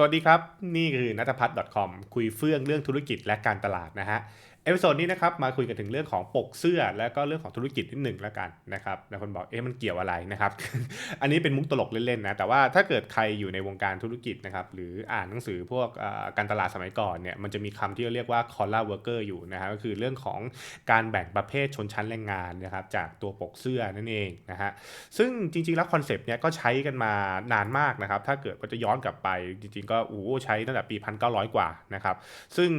สวัสดีครับ นี่คือนัทพัฒน์ .com คุยเฟื่องเรื่องธุรกิจและการตลาดนะฮะ เอพิโซดนี้นะครับมาคุยกันถึงเรื่องของปกเสื้อ และก็เรื่องของธุรกิจนิดหนึ่งแล้วกันนะครับแล้วคนบอกเอ๊ะมันเกี่ยวอะไรนะครับ อันนี้เป็นมุกตลกเล่นๆนะแต่ว่าถ้าเกิดใครอยู่ในวงการธุรกิจนะครับหรืออ่านหนังสือพวกการตลาดสมัยก่อนเนี่ยมันจะมีคำที่เรียกว่า collar worker อยู่นะฮะก็คือเรื่องของการแบ่งประเภทชนชั้นแรงงานนะครับจากตัวปกเสื้อนั่นเองนะฮะซึ่งจริงๆแล้วคอนเซปต์เนี้ยก็ใช้กันมานานมากนะครับถ้าเกิดว่าจะย้อนกลับไปจริงๆ ก็โอ้ใช้ตั้งแต่ปี 1900 กว่านะครับซึ่ง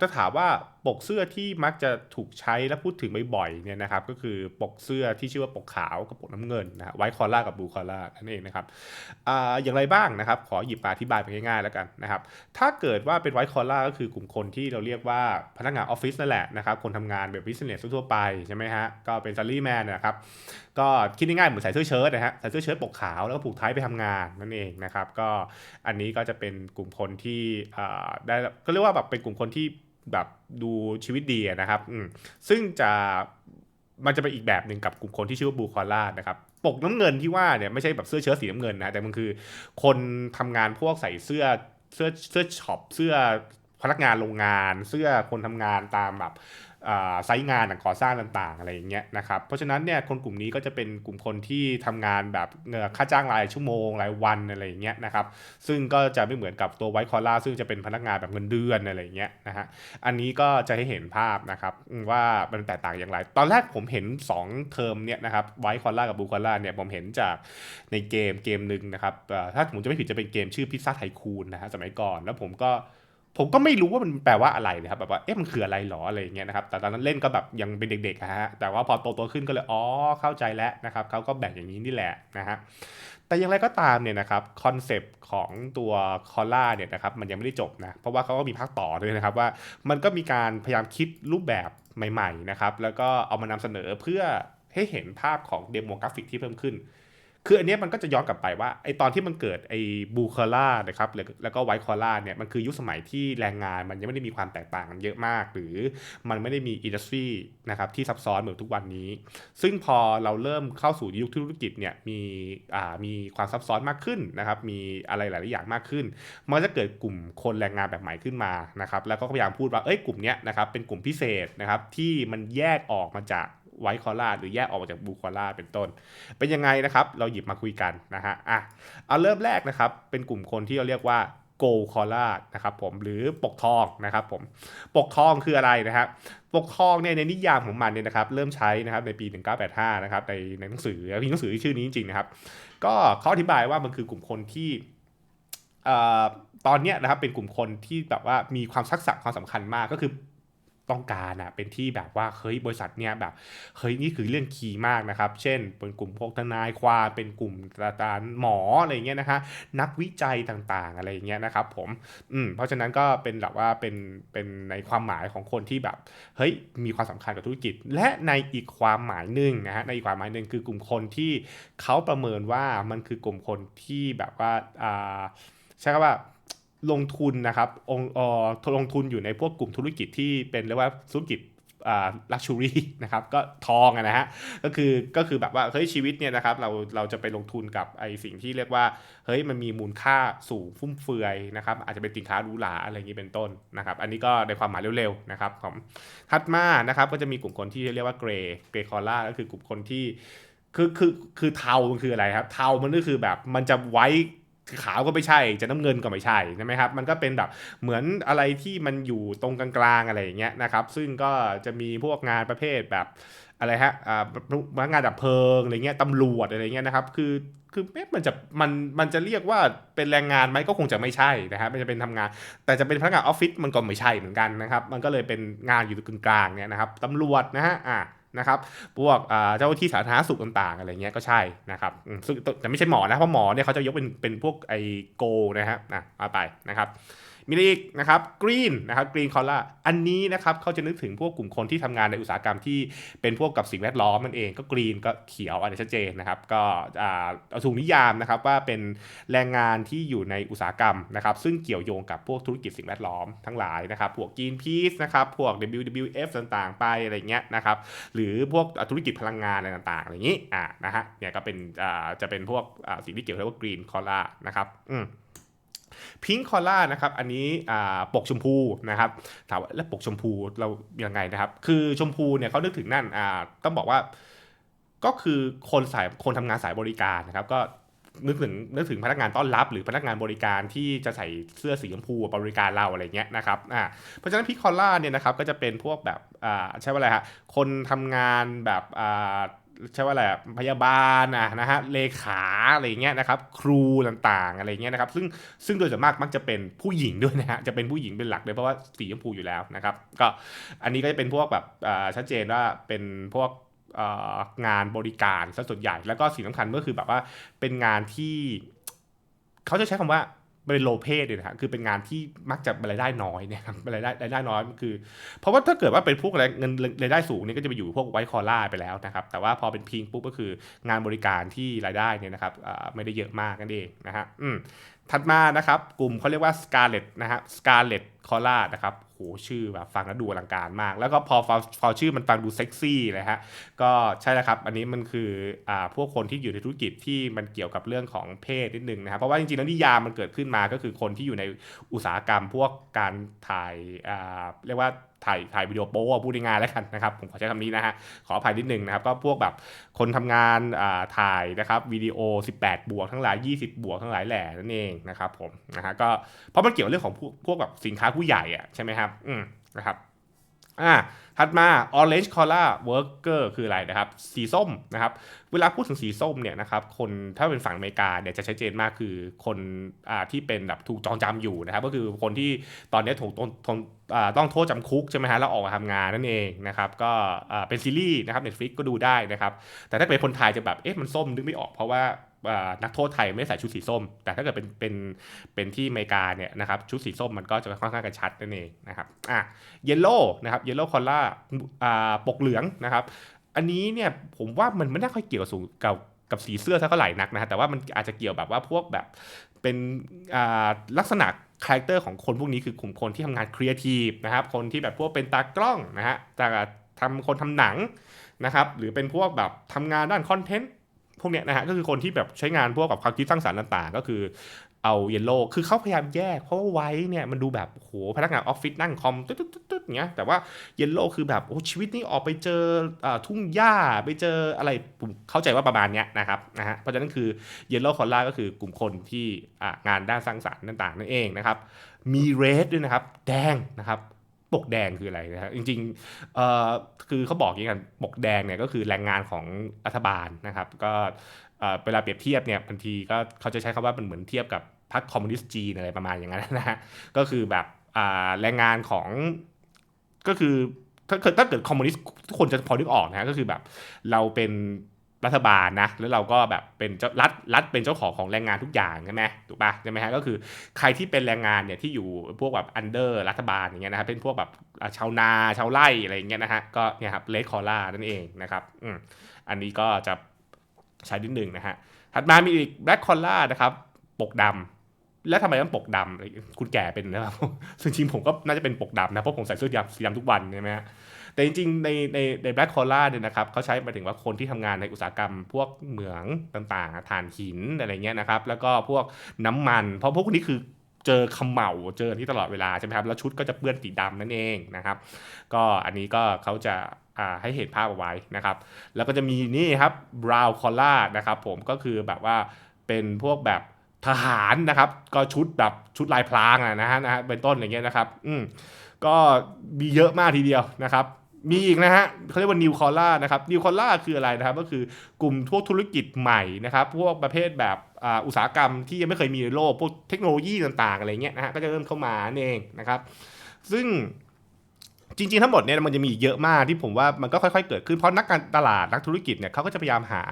ถ้าถามว่า ปกเสื้อที่มักจะถูกใช้และพูดถึงบ่อยๆเนี่ยนะครับก็คือปกเสื้อที่ชื่อว่าปกขาวกับปกน้ำเงินนะไวท์คอล่ากับบูคอล่านั่นเองนะครับออย่างไรบ้างนะครับขอหยิบมาอธิบายไปง่ายๆแล้วกันนะครับถ้าเกิดว่าเป็นไวท์คอล่าก็คือกลุ่มคนที่เราเรียกว่าพนักงานออฟฟิศนั่นแหละนะครับคนทำงานแบบบิสเนสทั่วไปใช่ไหมฮะก็เป็นซัลลี่แมนนะครับก็คิดง่ายๆเหมือนใส่เสื้อเชิ้ตนะฮะใส่เสื้อเชิ้ตปกขาวแล้วก็ผูกไทยไปทำงานนั่นเองนะครับก็อันนี้ก็จะเป็นกลุ่มคนที่ได้ก็เรียกว่าแบบเป็นกลุ่มคนที่ แบบดูชีวิตดีนะครับซึ่งจะมันจะเป็นอีกแบบหนึ่งกับกลุ่มคนที่ชื่อว่าบูคอล่านะครับปกน้ำเงินที่ว่าเนี่ยไม่ใช่แบบเสื้อเชิ้ตสีน้ำเงินนะแต่มันคือ คนทำงานพวกใส่เสื้อเสื้อเสื้อช็อปเสื้อพนักงานโรงงาน เสื้อคนทำงานตามแบบ ไซต์งานก่อสร้างต่างๆ อะไรอย่างเงี้ยนะครับเพราะฉะนั้นเนี่ยคนกลุ่มนี้ก็จะเป็นกลุ่มคนที่ทำงานแบบค่าจ้างรายชั่วโมงรายวันอะไรอย่างเงี้ยนะครับซึ่งก็จะไม่เหมือนกับตัวไวท์คอล่าซึ่งจะเป็นพนักงานแบบเงินเดือนอะไรอย่างเงี้ยนะฮะอันนี้ก็จะให้เห็นภาพนะครับว่ามันแตกต่างอย่างไร ตอนแรกผมเห็น 2 เทอมเนี่ยนะครับไวท์คอล่ากับบูคอล่าเนี่ยผมเห็นจากในเกมเกมหนึ่งนะครับถ้าผมจะไม่ผิดจะเป็นเกมชื่อพิซซ่าไทคูนนะฮะสมัยก่อนแล้วผมก็ ผมก็ไม่รู้ว่ามันแปลว่าอะไรนะครับแบบว่าเอ๊ะมันคืออะไรหรออะไรอย่างเงี้ยนะครับแต่ตอนนั้นเล่นก็แบบยังเป็นเด็กๆฮะแต่ว่าพอโตโตขึ้นก็เลยอ๋อเข้าใจแล้วนะครับเขาก็แบ่งอย่างนี้นี่แหละนะฮะแต่อย่างไรก็ตามเนี่ยนะครับคอนเซปต์ของตัวคอล่าเนี่ยนะครับมันยังไม่ได้จบนะเพราะว่าเขาก็มีภาคต่อด้วยนะครับว่ามันก็มีการพยายามคิดรูปแบบใหม่ๆนะครับแล้วก็เอามานำเสนอเพื่อให้เห็นภาพของเดโมกราฟิกที่เพิ่มขึ้น คืออันนี้มันก็จะย้อนกลับไปว่าไอตอนที่มันเกิดไอบูคอล่านะครับแล้วก็ไวท์คอล่าเนี่ยมันคือยุคสมัยที่แรงงานมันยังไม่ได้มีความแตกต่างกันเยอะมาก หรือมันไม่ได้มีอินดัสทรีนะครับที่ซับซ้อนเหมือนทุกวันนี้ ซึ่งพอเราเริ่มเข้าสู่ยุคธุรกิจเนี่ยมีอ่ามีความซับซ้อนมากขึ้นนะครับมีอะไรหลายอย่างมากขึ้น มันจะเกิดกลุ่มคนแรงงานแบบใหม่ขึ้นมานะครับแล้วก็พยายามพูดว่าเอ้ยกลุ่มเนี้ยนะครับเป็นกลุ่มพิเศษนะครับที่มันแยกออกมาจาก ไวท์คอล่าหรือแยกออกมาจากบูคอล่าเป็นต้น เป็นยังไงนะครับ เราหยิบมาคุยกันนะฮะอะเอาเริ่มแรกนะครับ เป็นกลุ่มคนที่เราเรียกว่าโกลคอล่านะครับผมหรือปกทองนะครับผมปกทองคืออะไรนะครับปกทองเนี่ยในนิยามของมันเนี่ยนะครับ เริ่มใช้นะครับในปี 1985 นะครับในในหนังสือมีหนังสือชื่อนี้จริงๆนะครับ ก็เขาอธิบายว่ามันคือกลุ่มคนที่ตอนนี้นะครับเป็นกลุ่มคนที่แบบว่ามีความทักษะความสำคัญมากก็คือ ต้องการอะเป็นที่แบบว่าเฮ้ยบริษัทเนี้ยแบบเฮ้ยนี่คือเรื่องคีย์มากนะครับ เช่น เป็นกลุ่มพวกทนายความเป็นกลุ่มอาจารย์หมออะไรเงี้ยนะคะนักวิจัยต่างๆอะไรเงี้ยนะครับผมอืมเพราะฉะนั้นก็เป็นแบบว่าเป็นเป็นในความหมายของคนที่แบบเฮ้ยมีความสำคัญกับธุรกิจ และในอีกความหมายหนึ่งนะฮะในอีกความหมายหนึ่งคือกลุ่มคนที่เขาประเมินว่ามันคือกลุ่มคนที่แบบว่าอ่าใช่ครับว่า ลงทุนนะครับองค์ลงทุนอยู่ในพวกกลุ่มธุรกิจที่เป็นเรียกว่าธุรกิจลักชูรี่นะครับก็ทองนะฮะก็คือก็คือแบบว่าเฮ้ยชีวิตเนี่ยนะครับเราเราจะไปลงทุนกับไอสิ่งที่เรียกว่าเฮ้ยมันมีมูลค่าสูงฟุ่มเฟือยนะครับอาจจะเป็นสินค้าหรูหราอะไรอย่างนี้เป็นต้นนะครับอันนี้ก็ในความหมายเร็วๆนะครับของถัดมานะครับก็จะมีกลุ่มคนที่เรียกว่าเกรย์เกรย์คอล่าก็คือกลุ่มคนที่คือคือคือเทามันคืออะไรครับเทามันก็คือแบบมันจะไว้ ขาวก็ไม่ใช่ จะน้ำเงินก็ไม่ใช่ใช่ไหมครับ มันก็เป็นแบบเหมือนอะไรที่มันอยู่ตรงกลางๆอะไรอย่างเงี้ยนะครับ ซึ่งก็จะมีพวกงานประเภทแบบอะไรฮะอ่าพนักงานดับเพลิงอะไรเงี้ยตำรวจอะไรเงี้ยนะครับ คือคือเอ๊ะมันจะมันมันจะเรียกว่าเป็นแรงงานไหมก็คงจะไม่ใช่นะครับมันจะเป็นทำงาน แต่จะเป็นพนักงานออฟฟิศมันก็ไม่ใช่เหมือนกันนะครับ มันก็เลยเป็นงานอยู่ตรงกลางเนี่ยนะครับตำรวจนะฮะอ่า นะครับพวกเจ้าที่สาธารณสุขต่างๆอะไรเงี้ยก็ใช่นะครับซึ่งแต่ไม่ใช่หมอนะเพราะหมอเนี่ยเขาจะยกเป็นเป็นพวกไอโกนะฮะนะมาไปนะครับ มีอีกนะครับกรีนนะครับกรีนคอล่าอันนี้นะครับเขาจะนึกถึงพวกกลุ่มคนที่ทำงานในอุตสาหกรรมที่เป็นพวกกับสิ่งแวดล้อมมันเองก็กรีนก็เขียวอันนี้ชัดเจนนะครับก็เอาถูกนิยามนะครับว่าเป็นแรงงานที่อยู่ในอุตสาหกรรมนะครับซึ่งเกี่ยวโยงกับพวกธุรกิจสิ่งแวดล้อมทั้งหลายนะครับพวกกรีนพีซนะครับพวก WWF ต่างๆ ไปอะไรเงี้ยนะครับหรือพวกธุรกิจพลังงานอะไรต่างๆอะไรอย่างนี้อ่านะฮะเนี่ยก็เป็นอ่าจะเป็นพวกสิ่งที่เกี่ยวกับว่ากรีนคอล่านะครับอืม พิงคอล่านะครับอันนี้ปกชมพูนะครับถามว่าแล้วปกชมพูเรายังไงนะครับ คือชมพูเนี่ยเขานึกถึงนั่นต้องบอกว่าก็คือคนสายคนทำงานสายบริการนะครับก็นึกถึงนึกถึงพนักงานต้อนรับ หรือพนักงานบริการที่จะใส่เสื้อสีชมพูบริการเราอะไรเงี้ยนะครับอ่าเพราะฉะนั้นพิคอล่าเนี่ยนะครับก็จะเป็นพวกแบบอ่าใช่ว่าอะไรฮะคนทำงานแบบอ่า ใช่ว่าอะไรพยาบาลนะนะฮะเลขาอะไรเงี้ยนะครับ ครูต่างๆอะไรเงี้ยนะครับ ซึ่งซึ่งโดยส่วนมากมักจะเป็นผู้หญิงด้วยนะฮะจะเป็นผู้หญิงเป็นหลักเลยเพราะว่าสีชมพูอยู่แล้วนะครับ ก็อันนี้ก็จะเป็นพวกแบบชัดเจนว่าเป็นพวกงานบริการซะส่วนใหญ่แล้วก็สิ่งสำคัญก็คือแบบว่าเป็นงานที่ เขาจะใช้คำว่า เป็นโลเพสเลยนะฮะคือเป็นงานที่มักจะรายได้น้อยเนี่ยครับรายได้รายได้น้อยคือ เพราะว่าถ้าเกิดว่าเป็นพวกเงินรายได้สูงนี่ก็จะไปอยู่พวกไวท์คอล่าไปแล้วนะครับ แต่ว่าพอเป็นพิงปุ๊บก็คืองานบริการที่รายได้เนี่ยนะครับไม่ได้เยอะมากนั่นเองนะฮะอืมถัดมานะครับ กลุ่มเขาเรียกว่า Scarlet นะฮะ Scarlet คอร่านะครับ หชื่อแบบฟังแล้วดูอลังการมาก แล้วก็พอพอพอชื่อมันฟังดูเซ็กซี่เลยฮะก็ใช่แล้วครับ อันนี้มันคืออ่าพวกคนที่อยู่ในธุรกิจที่มันเกี่ยวกับเรื่องของเพศนิดนึงนะครับเพราะว่าจริงๆแล้วนิยามมันเกิดขึ้นมาก็คือคนที่อยู่ในอุตสาหกรรมพวกการถ่ายอ่าเรียกว่า ถ่ายถ่ายวิดีโอโป๊ะพูดง่ายๆแล้วกันนะครับผมขอใช้คำนี้นะฮะขออภัยนิดนึงนะครับก็พวกแบบคนทำงานถ่ายนะครับวิดีโอ 18 บวกทั้งหลาย 20 บวกทั้งหลายแหล่นั่นเองนะครับผมนะฮะก็เพราะมันเกี่ยวเรื่องของพวกพวกแบบสินค้าผู้ใหญ่อะใช่ไหมครับอืมนะครับ อ่าถัดมา orange collar worker คืออะไรนะครับ สีส้มนะครับ เวลาพูดถึงสีส้มเนี่ยนะครับ คนถ้าเป็นฝั่งอเมริกาเนี่ยจะชัดเจนมากคือคนอที่เป็นแบบถูกจองจำอยู่นะครับ ก็คือคนที่ตอนนี้ถูกต้นทนอ่าต้องโทษจำคุกใช่ไหมฮะแล้วออกมาทำงานนั่นเองนะครับ ก็เป็นซีรีส์นะครับ Netflix ก็ดูได้นะครับ แต่ถ้าเป็นคนไทยจะแบบ เอ๊ะมันส้มนึกไม่ออกเพราะว่า นักโทษไทยไม่ใส่ชุดสีส้ม แต่ถ้าเกิดเป็นเป็นเป็นที่อเมริกาเนี่ยนะครับชุดสีส้มมันก็จะค่อนข้างกระชัดนั่นเองนะครับอะเยลโล่นะครับเยลโล่คอล่าอ่าปกเหลืองนะครับ อันนี้เนี่ยผมว่ามันไม่น่าค่อยเกี่ยวกับสูงกับกับสีเสื้อเท่าไหร่นักนะฮะแต่ว่ามันอาจจะเกี่ยวแบบว่าพวกแบบเป็นอ่าลักษณะคาแรคเตอร์ของคนพวกนี้คือกลุ่มคนที่ทำงานครีเอทีฟนะครับคนที่แบบพวกเป็นตากล้องนะฮะแต่ทำคนทำหนังนะครับหรือเป็นพวกแบบทำงานด้านคอนเทนต์ พวกเนี้ยนะฮะก็คือคนที่แบบใช้งานพวกกับความคิดสร้างสรรค์ต่างๆ ก็คือเอาเยลโล่คือเขาพยายามแยก เพราะว่าไว้เนี่ยมันดูแบบโหพนักงานออฟฟิศนั่งคอมตึ๊ดๆๆอย่างเงี้ยแต่ว่าเยลโล่คือแบบโอ้ชีวิตนี้ออกไปเจอทุ่งหญ้าไปเจออะไรผมเข้าใจว่าประมาณเนี้ยนะครับนะฮะเพราะฉะนั้นคือเยลโล่คอลล่าก็คือกลุ่มคนที่งานด้านสร้างสรรค์ต่างๆนั่นเองนะครับมีเรดด้วยนะครับแดงนะครับ ปกแดงคืออะไรนะครับจริงๆเอ่อคือเขาบอกอย่างนี้กันปกแดงเนี่ยก็คือแรงงานของรัฐบาลนะครับ ก็เอ่อเวลาเปรียบเทียบเนี่ยบางทีก็เขาจะใช้คำว่ามันเหมือนเทียบกับพรรคคอมมิวนิสต์จีนอะไรประมาณอย่างนั้นนะฮะก็คือแบบอ่าแรงงานของก็คือถ้าเกิดถ้าเกิดคอมมิวนิสต์ทุกคนจะพอนึกออกนะก็คือแบบเราเป็น รัฐบาลนะแล้วเราก็แบบเป็นเจ้ารัฐรัฐเป็นเจ้าของของแรงงานทุกอย่างใช่ไหมถูกปะใช่ไหมฮะก็คือใครที่เป็นแรงงานเนี่ยที่อยู่พวกแบบอันเดอร์รัฐบาลอย่างเงี้ยนะครับเป็นพวกแบบชาวนาชาวไร่อะไรอย่างเงี้ยนะฮะก็เนี่ยครับเลดคอล่านั่นเองนะครับอืมอันนี้ก็จะใช้นิดหนึ่งนะฮะถัดมามีอีกแบล็คคอล่านะครับปกดำแล้วทำไมต้องปกดำคุณแก่เป็นนะครับซึ่งจริงผมก็น่าจะเป็นปกดำนะ เพราะผมใส่เสื้อดำสีดำทุกวันใช่ไหมฮะ แต่จริงๆ ในในในแบล็คคอล่าเนี่ยนะครับเขาใช้หมายถึงว่าคนที่ทำงานในอุตสาหกรรม พวกเหมืองต่างๆถ่านหินอะไรเงี้ยนะครับ แล้วก็พวกน้ำมัน เพราะพวกนี้คือเจอขมเหมาเจอที่ตลอดเวลาใช่ไหมครับ แล้วชุดก็จะเปื้อนสีดำนั่นเองนะครับ ก็อันนี้ก็เขาจะให้เห็นภาพเอาไว้นะครับ แล้วก็จะมีนี่ครับ brown collar นะครับผมก็คือแบบว่าเป็นพวกแบบทหารนะครับ ก็ชุดแบบชุดลายพรางนะฮะนะฮะเป็นต้นอย่างเงี้ยนะครับ อืมก็มีเยอะมากทีเดียวนะครับ มีอีกนะฮะเขาเรียกว่านิวคอล่านะครับนิวคอล่าคืออะไรนะครับ ก็คือกลุ่มพวกธุรกิจใหม่นะครับ พวกประเภทแบบอุตสาหกรรมที่ยังไม่เคยมีในโลก พวกเทคโนโลยีต่างๆอะไรเงี้ยนะฮะก็จะเริ่มเข้ามาเองนะครับ ซึ่ง จริง ๆ ทั้งหมดเนี่ยมันจะมีเยอะมากที่ผมว่ามันก็ค่อยๆ เกิดขึ้นเพราะนักการตลาดนักธุรกิจเนี่ยเขาก็จะพยายามหา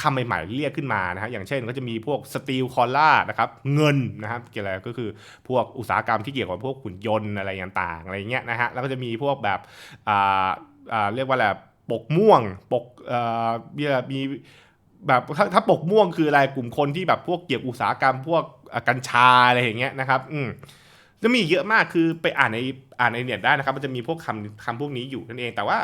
คำใหม่ๆเรียกขึ้นมานะฮะอย่างเช่นก็จะมีพวกสตีลคอล่านะครับเงินนะครับเกี่ยวอะไรก็คือพวกอุตสาหกรรมที่เกี่ยวกับพวกหุ่นยนต์อะไรต่างๆอะไรเงี้ยนะฮะแล้วก็จะมีพวกแบบอ่าอ่าเรียกว่าอะไรปกม่วงปกเอ่อมีแบบถ้าถ้าปกม่วงคืออะไรกลุ่มคนที่แบบพวกเกี่ยวกับอุตสาหกรรมพวกกัญชาอะไรอย่างเงี้ยนะครับอืม จะมีเยอะมากคือไปอ่านในอ่านในเน็ตได้นะครับ มันจะมีพวกคำคำพวกนี้อยู่นั่นเอง แต่ว่า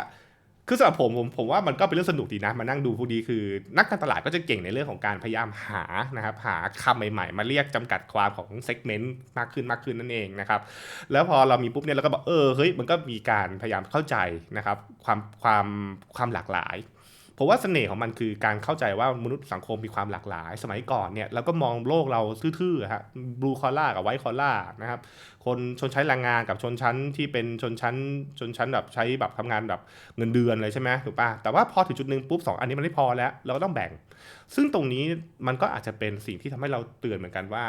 คือสำหรับผมผมผมว่ามันก็เป็นเรื่องสนุกดีนะมานั่งดูพวกนี้คือนักการตลาดก็จะเก่งในเรื่องของการพยายามหานะครับหาคำใหม่ๆ มาเรียกจำกัดความของเซกเมนต์มากขึ้นมากขึ้นนั่นเองนะครับแล้วพอเรามีปุ๊บเนี่ยเราก็บอกเออเฮ้ยมันก็มีการพยายามเข้าใจนะครับความความความหลากหลาย ผมว่าเสน่ห์ของมันคือการเข้าใจว่ามนุษย์สังคมมีความหลากหลาย สมัยก่อนเนี่ยเราก็มองโลกเราทื่อๆฮะบลูคอล่ากับไวท์คอล่านะครับคนชนชั้นแรงงานกับชนชั้นที่เป็นชนชั้นชนชั้นแบบใช้แบบทำงานแบบเงินเดือนเลยใช่ไหมถูกปะแต่ว่าพอถึงจุดหนึ่งปุ๊บสองอันนี้มันไม่พอแล้ว เราก็ต้องแบ่ง ซึ่งตรงนี้มันก็อาจจะเป็นสิ่งที่ทำให้เราเตือนเหมือนกันว่า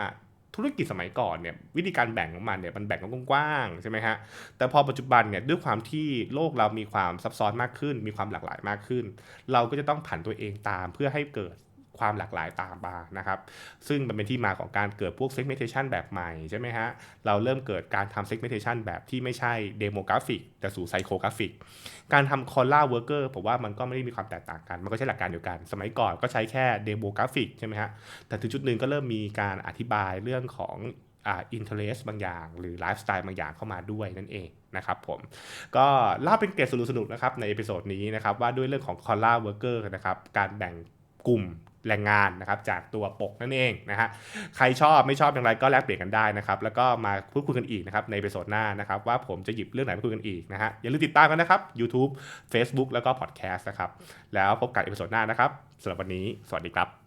ธุรกิจสมัยก่อนเนี่ยวิธีการแบ่งของมันเนี่ยมันแบ่งกันกว้างๆใช่ไหมฮะแต่พอปัจจุบันเนี่ยด้วยความที่โลกเรามีความซับซ้อนมากขึ้น มีความหลากหลายมากขึ้น เราก็จะต้องผันตัวเองตามเพื่อให้เกิด ความหลากหลายตามมานะครับ ซึ่งมันเป็นที่มาของการเกิดพวก segmentation แบบใหม่ใช่ไหมฮะ เราเริ่มเกิดการทำ segmentation แบบที่ไม่ใช่ demographic แต่สู่ psychographic การทำ collar worker ผมว่ามันก็ไม่ได้มีความแตกต่างกัน มันก็ใช้หลักการเดียวกัน สมัยก่อนก็ใช้แค่ demographic ใช่ไหมฮะ แต่ถึงจุดหนึ่งก็เริ่มมีการอธิบายเรื่องของอ่า interest บางอย่างหรือ lifestyle บางอย่างเข้ามาด้วยนั่นเองนะครับผมก็เล่าเป็นเกรดสนุกๆนะครับในเอพิโซดนี้นะครับว่าด้วยเรื่องของ collar worker นะครับการแบ่งกลุ่ม แรงงานนะครับจากตัวปกนั่นเองนะฮะใครชอบไม่ชอบอย่างไรก็แลกเปลี่ยนกันได้นะครับแล้วก็มาพูดคุยกันอีกนะครับในเปโซดหน้านะครับว่าผมจะหยิบเรื่องไหนมาคุยกันอีกนะฮะอย่าลืมติดตามกันนะครับ YouTube Facebook แล้วก็ Podcast นะครับแล้วพบกันเอพิโซดหน้านะครับสำหรับวันนี้ สวัสดีครับ